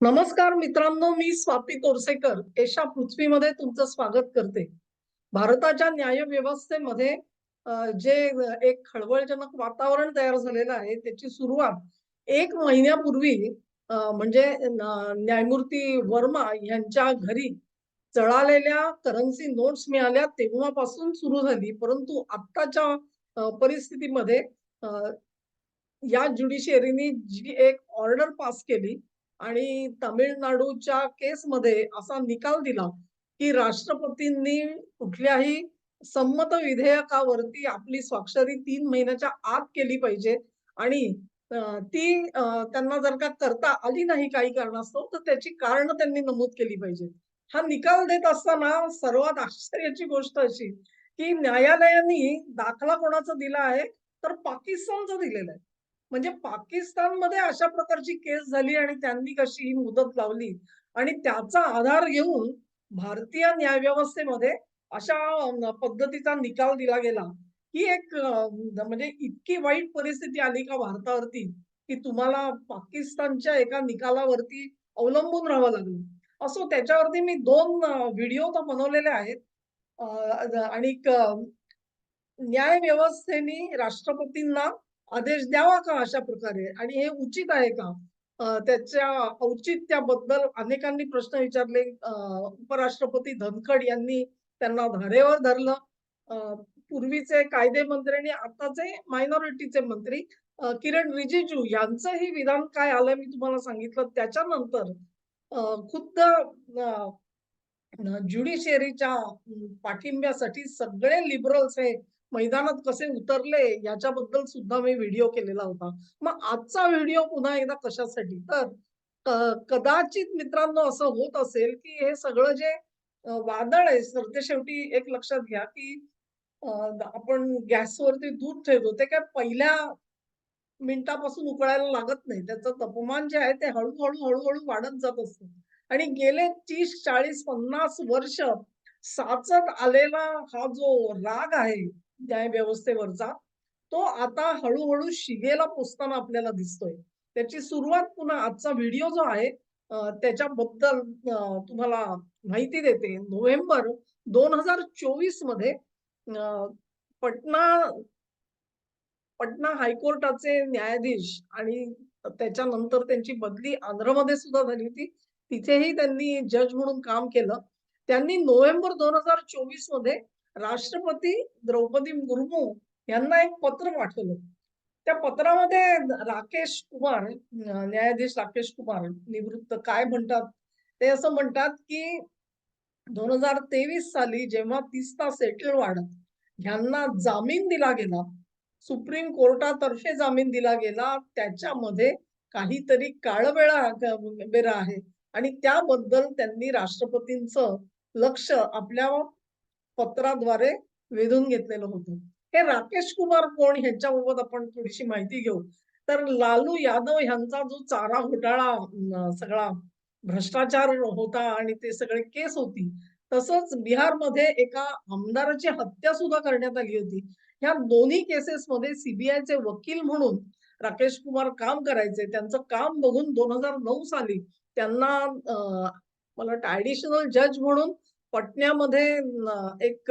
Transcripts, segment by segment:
नमस्कार मित्रांनो मी स्वाती तोरसेकर एशा पृथ्वीमध्ये तुमचं स्वागत करते. भारताच्या न्याय व्यवस्थेमध्ये जे एक खळबळजनक वातावरण तयार झालेलं आहे त्याची सुरुवात एक महिन्यापूर्वी म्हणजे न्यायमूर्ती वर्मा यांच्या घरी चळालेल्या करन्सी नोट्स मिळाल्या तेव्हापासून सुरू झाली. परंतु आत्ताच्या परिस्थितीमध्ये या ज्युडिशियरीने जी एक ऑर्डर पास केली आणि तामिळनाडूच्या केसमध्ये असा निकाल दिला की राष्ट्रपतींनी कुठल्याही संमत विधेयकावरती आपली स्वाक्षरी तीन महिन्याच्या आत केली पाहिजे. आणि ती त्यांना जर का करता आली नाही काही कारणास्तव तर त्याची कारण त्यांनी नमूद केली पाहिजे हा निकाल देत असताना सर्वात आश्चर्याची गोष्ट अशी की न्यायालयाने दाखला कोणाचा दिला आहे तर पाकिस्तानचा दिलेला आहे. म्हणजे पाकिस्तानमध्ये अशा प्रकारची केस झाली आणि त्यांनी कशी ही मुदत लावली आणि त्याचा आधार घेऊन भारतीय न्यायव्यवस्थेमध्ये अशा पद्धतीचा निकाल दिला गेला ही एक म्हणजे इतकी वाईट परिस्थिती आली का भारतावरती की तुम्हाला पाकिस्तानच्या एका निकालावरती अवलंबून राहावं लागलं. असो त्याच्यावरती मी दोन व्हिडिओ तर बनवलेले आहेत. आणि क- न्याय राष्ट्रपतींना आदेश द्यावा का अशा प्रकारे? आणि हे उचित आहे का? त्याच्या औचित्याबद्दल अनेकांनी प्रश्न विचारले. उपराष्ट्रपती धनखड यांनी त्यांना धारेवर धरलं. पूर्वीचे कायदे मंत्री आणि आताचे मायनॉरिटीचे मंत्री किरण रिजिजू यांचंही विधान काय आलं मी तुम्हाला सांगितलं. त्याच्यानंतर खुद्द अ, ज्युडिशियरीच्या पाठिंब्यासाठी सगळे लिबरल्स हे मैदानात कसे उतरले याच्याबद्दल सुद्धा मी व्हिडिओ केलेला होता. मग आजचा व्हिडिओ पुन्हा एकदा कशासाठी? तर कदाचित मित्रांनो असं होत असेल की हे सगळं जे वादळ आहे तर शेवटी एक लक्षात घ्या की आपण गॅसवरती दूध ठेवतो ते काय पहिल्या मिनिटापासून उकळायला लागत नाही. त्याचं तापमान जे आहे ते हळूहळू हळूहळू वाढत जात असतं. आणि गेले तीस चाळीस पन्नास वर्ष साचत आलेला हा जो राग आहे न्याय व्यवस्थेवरचा तो आता हळूहळू शिगेला पोचताना आपल्याला दिसतोय. त्याची सुरुवात पुन्हा आजचा व्हिडिओ जो आहे त्याच्याबद्दल तुम्हाला माहिती देते. नोव्हेंबर दोन हजार चोवीसमध्ये पटना पटना हायकोर्टाचे न्यायाधीश आणि त्याच्यानंतर त्यांची बदली आंध्रमध्ये सुद्धा झाली होती. तिथेही त्यांनी जज म्हणून काम केलं. त्यांनी नोव्हेंबर दोन हजार चोवीसमध्ये राष्ट्रपती द्रौपदी मुर्मू यांना एक पत्र पाठवलं. त्या पत्रामध्ये राकेश कुमार न्यायाधीश राकेश कुमार निवृत्त काय म्हणतात? ते असं म्हणतात की दोन हजार तेवीस साली जेव्हा तिस्ता सेटलवाड ह्यांना जामीन दिला गेला सुप्रीम कोर्टातर्फे जामीन दिला गेला त्याच्यामध्ये काहीतरी काळवेळा बेरा आहे आणि त्याबद्दल त्यांनी राष्ट्रपतींचं लक्ष आपल्या पत्राद्वारे वेधून घेतलेलं होतं. हे राकेश कुमार कोण ह्यांच्याबाबत आपण थोडीशी माहिती घेऊ. तर लालू यादव ह्यांचा जो चारा घोटाळा सगळा भ्रष्टाचार होता आणि ते सगळे केस होती तसंच बिहारमध्ये एका आमदाराची हत्या सुद्धा करण्यात आली होती. ह्या दोन्ही केसेसमध्ये सीबीआयचे वकील म्हणून राकेश कुमार काम करायचे. त्यांचं काम बघून दोन हजार नऊ साली त्यांना मला ट्रॅडिशनल ऍडिशनल जज म्हणून पटण्यामध्ये एक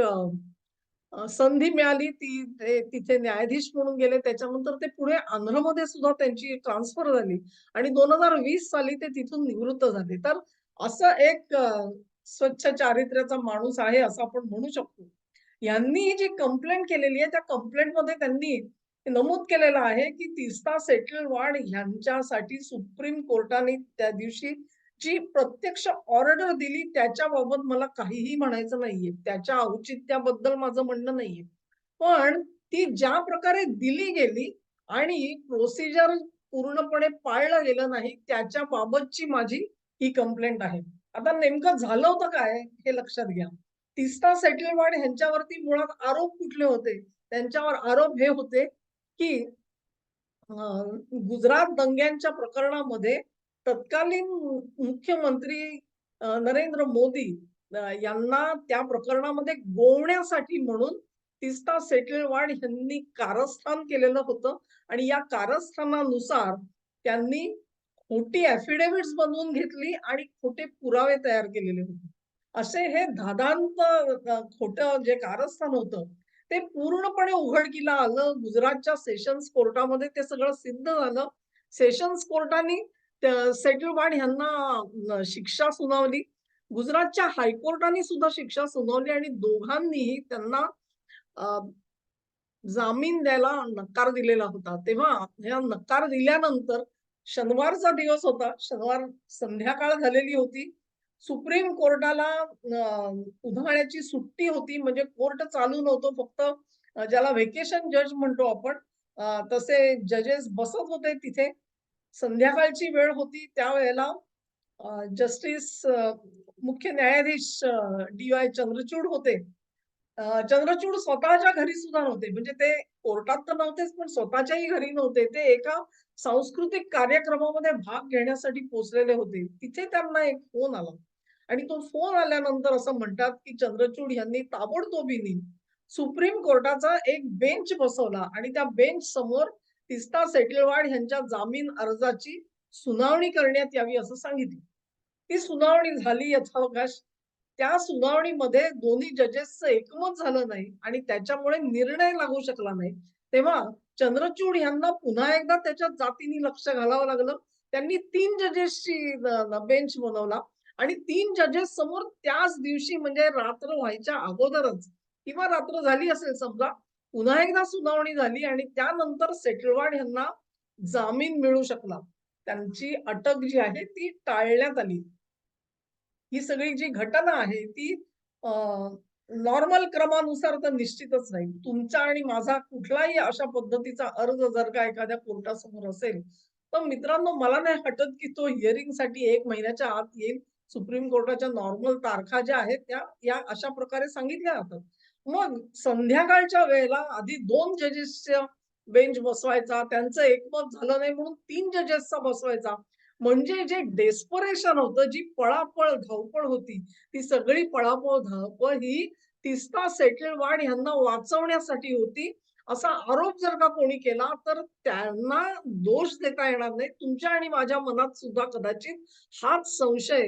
संधी मिळाली. ती तिथे न्यायाधीश म्हणून गेले. त्याच्यानंतर ते पुढे आंध्रमध्ये सुद्धा त्यांची ट्रान्सफर झाली आणि दोन हजार वीस साली ते तिथून निवृत्त झाले. तर असं एक स्वच्छ चारित्र्याचा माणूस आहे असं आपण म्हणू शकतो. यांनी जी कंप्लेंट केलेली आहे त्या कंप्लेंटमध्ये त्यांनी नमूद केलेलं आहे की तिस्ता सेटलवाड यांच्यासाठी सुप्रीम कोर्टाने त्या दिवशी जी प्रत्यक्ष ऑर्डर दिली त्याच्याबाबत मला काहीही म्हणायचं नाहीये. त्याच्या औचित्याबद्दल माझं म्हणणं नाहीये. पण ती ज्या प्रकारे दिली गेली आणि प्रोसिजर पूर्णपणे पाळलं गेलं नाही त्याच्या बाबतची माझी ही कंप्लेंट आहे. आता नेमकं झालं होतं काय हे लक्षात घ्या. तिस्ता सेटलवाड ह्यांच्यावरती मुळात आरोप कुठले होते? त्यांच्यावर आरोप हे होते की गुजरात दंग्यांच्या प्रकरणामध्ये तत्कालीन मुख्यमंत्री नरेंद्र मोदी यांना त्या प्रकरणामध्ये गोवण्यासाठी म्हणून तिस्ता सेटलवाड यांनी कारस्थान केलेलं होतं आणि या कारस्थानानुसार त्यांनी खोटी ॲफिडेव्हिट्स बनवून घेतली आणि खोटे पुरावे तयार केलेले होते. असे हे धादांत खोट खोटं जे कारस्थान होतं, ते पूर्णपणे उघडकीला आलं. गुजरातच्या सेशन्स कोर्टामध्ये ते सगळं सिद्ध झालं. सेशन्स कोर्टाने त्या सेटलवाड ह्यांना शिक्षा सुनावली. गुजरातच्या हायकोर्टाने सुद्धा शिक्षा सुनावली आणि दोघांनीही त्यांना जामीन द्यायला नकार दिलेला होता. तेव्हा ह्या नकार दिल्यानंतर शनिवारचा दिवस होता. शनिवार संध्याकाळ झालेली होती. सुप्रीम कोर्टाला उन्हाळ्याची सुट्टी होती म्हणजे कोर्ट चालू नव्हतो फक्त ज्याला व्हेकेशन जज म्हणतो आपण तसे जजेस बसत होते तिथे. संध्याकाळची वेळ होती त्यावेळेला जस्टिस मुख्य न्यायाधीश डी-वाय चंद्रचूड होते. चंद्रचूड स्वतःच्या घरी सुद्धा नव्हते. म्हणजे ते कोर्टात तर नव्हतेच, पण स्वतःच्याही घरी नव्हते. ते एका सांस्कृतिक कार्यक्रमामध्ये भाग घेण्यासाठी पोहोचलेले होते. तिथे त्यांना एक फोन आला आणि तो फोन आल्यानंतर असं म्हणतात, की चंद्रचूड यांनी ताबडतोबीने सुप्रीम कोर्टाचा एक बेंच बसवला आणि त्या बेंच समोर तिस्ता सेटलवाड यांच्या जामीन अर्जाची सुनावणी करण्यात यावी असं सांगितलं. ती सुनावणी झाली यथावकाश. त्या सुनावणीमध्ये दोन्ही जजेसचं एकमत झालं नाही आणि त्याच्यामुळे निर्णय लागू शकला नाही. तेव्हा चंद्रचूड यांना पुन्हा एकदा त्याच्या जातीने लक्ष घालावं लागलं. त्यांनी तीन जजेसची बेंच बनवला आणि तीन जजेस समोर त्याच दिवशी म्हणजे रात्र व्हायच्या अगोदरच किंवा रात्र झाली असेल समजा, पुन्हा एकदा सुनावणी झाली आणि त्यानंतर सेटलवाड यांना जामीन मिळू शकला. त्यांची अटक जी आहे ती टाळण्यात आली. ही सगळी जी घटना आहे ती नॉर्मल क्रमानुसार तर निश्चितच नाही. तुमचा आणि माझा कुठलाही अशा पद्धतीचा अर्ज जर का एखाद्या कोर्टासमोर असेल, तर मित्रांनो मला नाही हटत की तो हिअरिंगसाठी एक महिन्याच्या आत येईल. सुप्रीम कोर्टाच्या नॉर्मल तारखा ज्या आहेत त्या या अशा प्रकारे सांगितल्या जातात. मग संध्याकाळच्या वेळेला आधी दोन जजेसच्या बेंच बसवायचा, त्यांचं एकमत झालं नाही म्हणून तीन जजेसचा बसवायचा. म्हणजे जे डेस्परेशन होतं, जी पळापळ, धावपळ होती, ती सगळी पळापळ, धावपळ ही तीस्ता सेटलवाड यांना वाचवण्यासाठी होती. असा आरोप जर का कोणी केला, तर त्यांना दोष देता येणार नाही. तुमच्या आणि माझ्या मनात सुद्धा कदाचित हाच संशय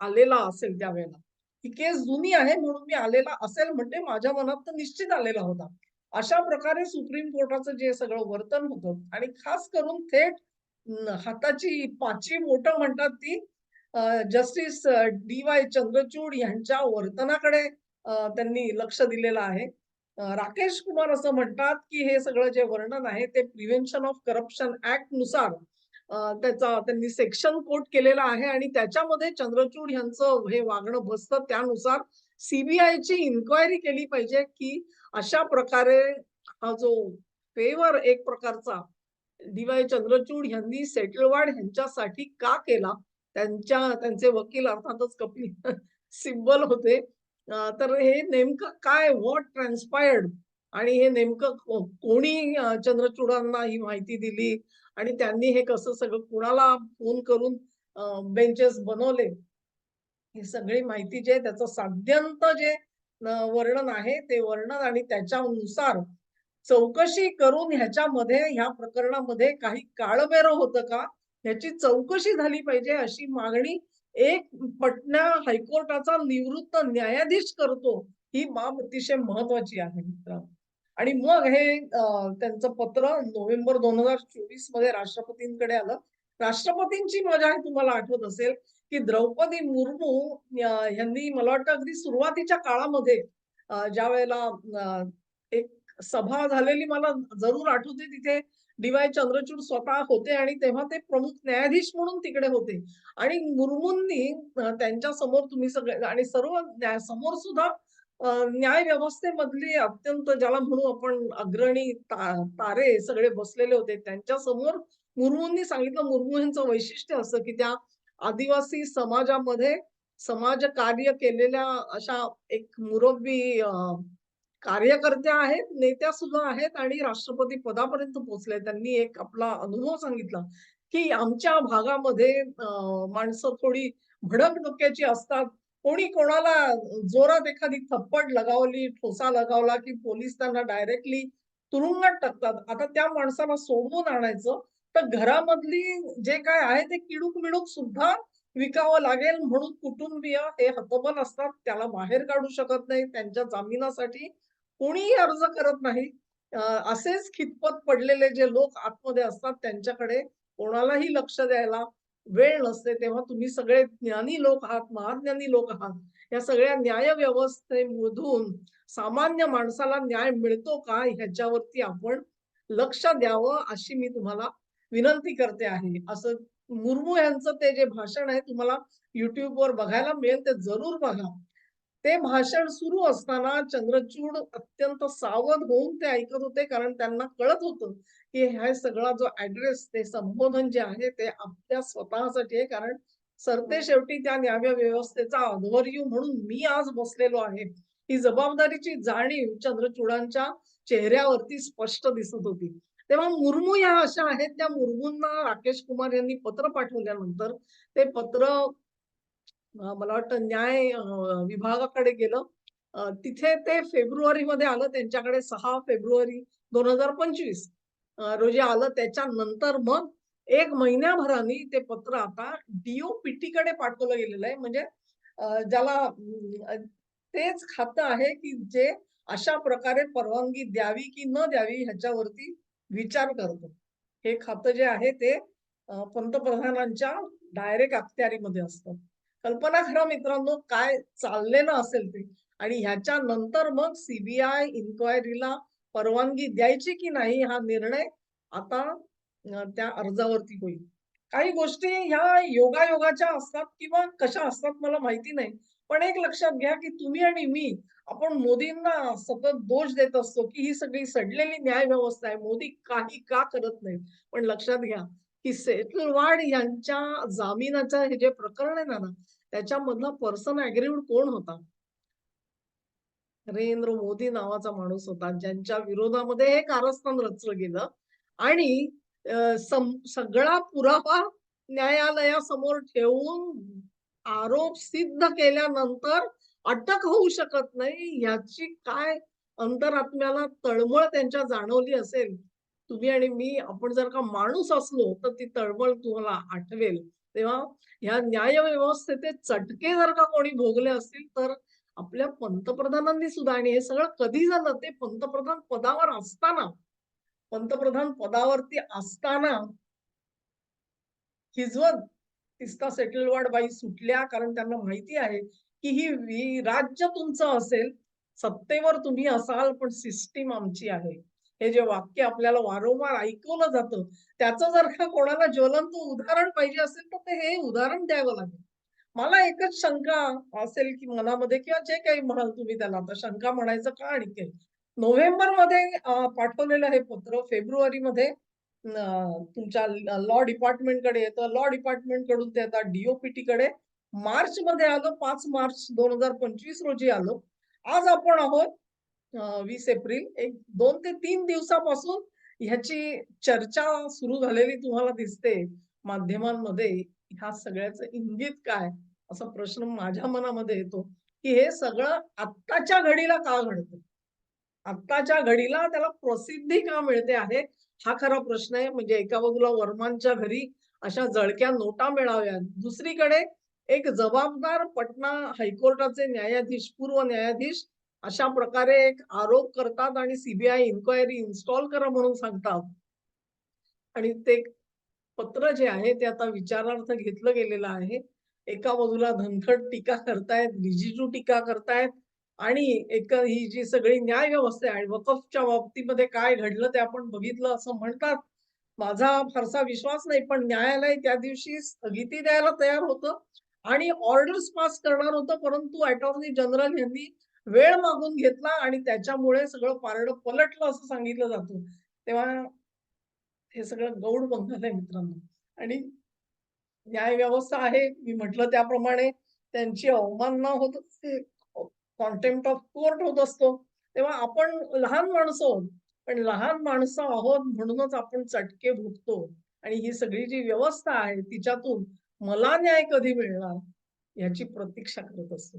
आलेला असेल त्यावेळेला. ही केस जुनी आहे म्हणून मी आलेला असेल म्हणजे माझ्या मनात तर निश्चित आलेला होता. अशा प्रकारे सुप्रीम कोर्टाचं जे सगळं वर्तन होतं आणि खास करून थेट हाताची पाचवी मोठं म्हणतात ती जस्टिस डी-वाय चंद्रचूड यांच्या वर्तनाकडे त्यांनी लक्ष दिलेलं आहे. राकेश कुमार असं म्हणतात, की हे सगळं जे वर्णन आहे ते प्रिव्हेन्शन ऑफ करप्शन ऍक्टनुसार त्याचा त्यांनी सेक्शन कोट केलेला आहे आणि त्याच्यामध्ये चंद्रचूड यांचं हे वागणं बसतं. त्यानुसार सीबीआयची इन्क्वायरी केली पाहिजे, की अशा प्रकारे हा जो फेवर एक प्रकारचा डी-वाय चंद्रचूड यांनी सेटलवाड ह्यांच्यासाठी का केला? त्यांच्या त्यांचे वकील अर्थातच कपिल सिब्बल होते. तर हे नेमकं काय व्हॉट ट्रान्सपायर्ड आणि हे नेमकं कोणी चंद्रचूडांना ही माहिती दिली आणि त्यांनी हे कसं सगळं कुणाला फोन करून बेंचेस बनवले. ही सगळी माहिती जी आहे त्याचं साध्यंत जे वर्णन आहे ते वर्णन आणि त्याच्यानुसार चौकशी करून ह्याच्यामध्ये ह्या प्रकरणामध्ये काही काळबेरं होतं का? ह्याची चौकशी झाली पाहिजे अशी मागणी एक पटना हायकोर्टाचा निवृत्त न्यायाधीश करतो. ही बाब अतिशय महत्वाची आहे मित्रांनो. आणि मग हे त्यांचं पत्र नोव्हेंबर 2024 मध्ये राष्ट्रपतींकडे आलं. राष्ट्रपतींची मजा हे तुम्हाला आठवत असेल, की द्रौपदी मुर्मू यांनी ह्यांनी मला वाटतं अगदी सुरुवातीच्या काळामध्ये ज्या वेळेला एक सभा झालेली मला जरूर आठवते तिथे डी-वाय चंद्रचूड स्वतः होते आणि तेव्हा ते प्रमुख न्यायाधीश म्हणून तिकडे होते आणि मुर्मूंनी त्यांच्यासमोर तुम्ही सगळे आणि सर्व समोर सुद्धा न्याय व्यवस्थेमधली अत्यंत ज्याला म्हणू आपण अग्रणी ता तारे सगळे बसलेले होते. त्यांच्यासमोर मुर्मूंनी सांगितलं मुर्मू यांचं वैशिष्ट्य असं, की त्या आदिवासी समाजामध्ये समाज कार्य केलेल्या अशा एक मुरब्बी कार्यकर्त्या आहेत, नेत्या सुद्धा आहेत आणि राष्ट्रपती पदापर्यंत पोहोचले. त्यांनी एक आपला अनुभव सांगितला, की आमच्या भागामध्ये माणसं थोडी भडक डोक्याची असतात. कोणी कोणाला जोरात एखादी थप्पड लगावली, ठोसा लगावला, की पोलीस त्यांना डायरेक्टली तुरुंगात टाकतात. आता त्या माणसाला सोडवून आणायचं, तर घरामधली जे काय आहे ते किडूक-मिडूक सुद्धा विकावं लागेल म्हणून कुटुंबीय हे हतबल असतात. त्याला बाहेर काढू शकत नाही. त्यांच्या जामिनासाठी कोणीही अर्ज करत नाही. असेच खितपत पडलेले जे लोक आतमध्ये असतात त्यांच्याकडे कोणालाही लक्ष द्यायला वेळ नसते. तेव्हा तुम्ही सगळे ज्ञानी लोक आहात, महाज्ञानी लोक आहात. या सगळ्या न्याय व्यवस्थेमधून सामान्य माणसाला न्याय मिळतो का ह्याच्यावरती आपण लक्ष द्यावं अशी मी तुम्हाला विनंती करते आहे. असं मुर्मू यांचं ते जे भाषण आहे तुम्हाला युट्यूबवर बघायला मिळेल ते जरूर बघा. ते भाषण सुरू असताना चंद्रचूड अत्यंत सावध होऊन ते ऐकत होते कारण त्यांना कळत होतं, की हा सगळा जो ॲड्रेस ते संबोधन जे आहे ते आपल्या स्वतःसाठी आहे. कारण सरतेशेवटी त्या न्याय व्यवस्थेचा अध्वर्यू म्हणून मी आज बसलेलो आहे. ही जबाबदारीची जाणीव चंद्रचूडांच्या चेहऱ्यावरती स्पष्ट दिसत होती. तेव्हा मुर्मू या अशा आहेत. त्या मुर्मूंना राकेश कुमार यांनी पत्र पाठवल्यानंतर ते पत्र मला वाटतं न्याय विभागाकडे गेलं. तिथे ते फेब्रुवारीमध्ये आलं त्यांच्याकडे सहा फेब्रुवारी दोन हजार पंचवीस रोजी आलं. त्याच्यानंतर मग एक महिन्याभराने ते पत्र आता डीओपीटी कडे पाठवलं गेलेलं आहे. म्हणजे ज्याला तेच खातं आहे, की जे अशा प्रकारे परवानगी द्यावी की न द्यावी ह्याच्यावरती विचार करतं. हे खातं जे आहे ते पंतप्रधानांच्या डायरेक्ट अखत्यारीमध्ये असतं. कल्पना करा मित्रांनो काय चाललेलं असेल ते आणि ह्याच्या नंतर मग सीबीआय इन्क्वायरीला परवानगी द्यायची की नाही हा निर्णय आता त्या अर्जावरती होईल. काही गोष्टी ह्या योगायोगाच्या असतात किंवा कशा असतात मला माहिती नाही. पण एक लक्षात घ्या, की तुम्ही आणि मी आपण मोदींना सतत दोष देत असतो, की ही सगळी सडलेली न्याय व्यवस्था आहे. मोदी काही का करत नाही पण लक्षात घ्या, की सेटलवाड यांच्या जामिनाचं हे जे प्रकरण आहे ना, ना त्याच्यामधला पर्सन ॲग्रीव्ड कोण होता? नरेंद्र मोदी नावाचा माणूस होता, ज्यांच्या विरोधामध्ये हे कारस्थान रचलं गेलं आणि सगळा पुरावा न्यायालयासमोर ठेवून आरोप सिद्ध केल्यानंतर अटक होऊ शकत नाही, ह्याची काय अंतरात्म्याला तळमळ त्यांच्या जाणवली असेल. तुम्ही आणि मी आपण जर का माणूस असलो, तर ती तळमळ तुम्हाला आठवेल. तेव्हा ह्या न्यायव्यवस्थेचे चटके जर का कोणी भोगले असतील, तर आपल्या पंतप्रधानांनी सुद्धा आणि हे सगळं कधी झालं ते पंतप्रधान पदावर असताना, पंतप्रधान पदावरती असताना हिजवत तिस्ता सेटलवाड बाई सुटल्या कारण त्यांना माहिती आहे, की ही राज्य तुमचं असेल, सत्तेवर तुम्ही असाल, पण सिस्टीम आमची आहे. हे जे वाक्य आपल्याला वारंवार ऐकवलं जातं, त्याचं जर का कोणाला ज्वलंत उदाहरण पाहिजे असेल, तर ते हे उदाहरण द्यावं लागेल. मला एकच शंका असेल, की मनामध्ये किंवा जे काही म्हणाल तुम्ही त्याला, आता शंका म्हणायचं का आणि काही नोव्हेंबरमध्ये मध्ये पाठवलेलं हे पत्र फेब्रुवारीमध्ये मध्ये तुमच्या लॉ डिपार्टमेंटकडे येतं. लॉ डिपार्टमेंटकडून ते आता डीओपीटी कडे मार्च मध्ये आलो पाच आलं. 5 मार्च 2025 रोजी आलो आज आपण आहोत वीस एप्रिल. एक दोन ते तीन दिवसापासून ह्याची चर्चा सुरू झालेली तुम्हाला दिसते माध्यमांमध्ये. ह्या सगळ्याचं इंगित काय? असा प्रश्न माझ्या मनामध्ये येतो, की हे सगळं आत्ताच्या घडीला का घडतं? आत्ताच्या घडीला त्याला प्रसिद्धी का मिळते आहे? हा खरा प्रश्न आहे. म्हणजे एका बाजूला वर्मांच्या घरी अशा जळक्या नोटा मिळाव्यात. दुसरीकडे एक जबाबदार पटना हायकोर्टाचे न्यायाधीश, पूर्व न्यायाधीश अशा प्रकारे एक आरोप करतात आणि सीबीआय इन्क्वायरी इन्स्टॉल करा म्हणून सांगतात. आणि ते पत्र जे आहे ते आता विचारार्थ घेतलं गेलेलं आहे. एका बाजूला धनखड टीका करतायत, रिजिजू टीका करतायत आणि एक ही जी सगळी न्याय व्यवस्था आहे, वकफच्या बाबतीमध्ये काय घडलं ते आपण बघितलं असं म्हणतात. माझा फारसा विश्वास नाही, पण न्यायालय त्या दिवशी स्थगिती द्यायला तयार होतं आणि ऑर्डर्स पास करणार होतं, परंतु अटॉर्नी जनरल यांनी वेळ मागून घेतला आणि त्याच्यामुळे सगळं पारड पलटलं असं सांगितलं जातं. तेव्हा हे सगळं गौड बंगाल आहे मित्रांनो आणि न्याय व्यवस्था आहे. मी म्हटलं त्याप्रमाणे त्यांची अवमानना होत असते. कॉन्टेम्प्ट ऑफ कोर्ट होत असतो. तेव्हा आपण लहान माणसं आहोत. पण लहान माणसं आहोत म्हणूनच आपण चटके भोगतो आणि ही सगळी जी व्यवस्था आहे तिच्यातून मला न्याय कधी मिळणार याची प्रतीक्षा करत असतो.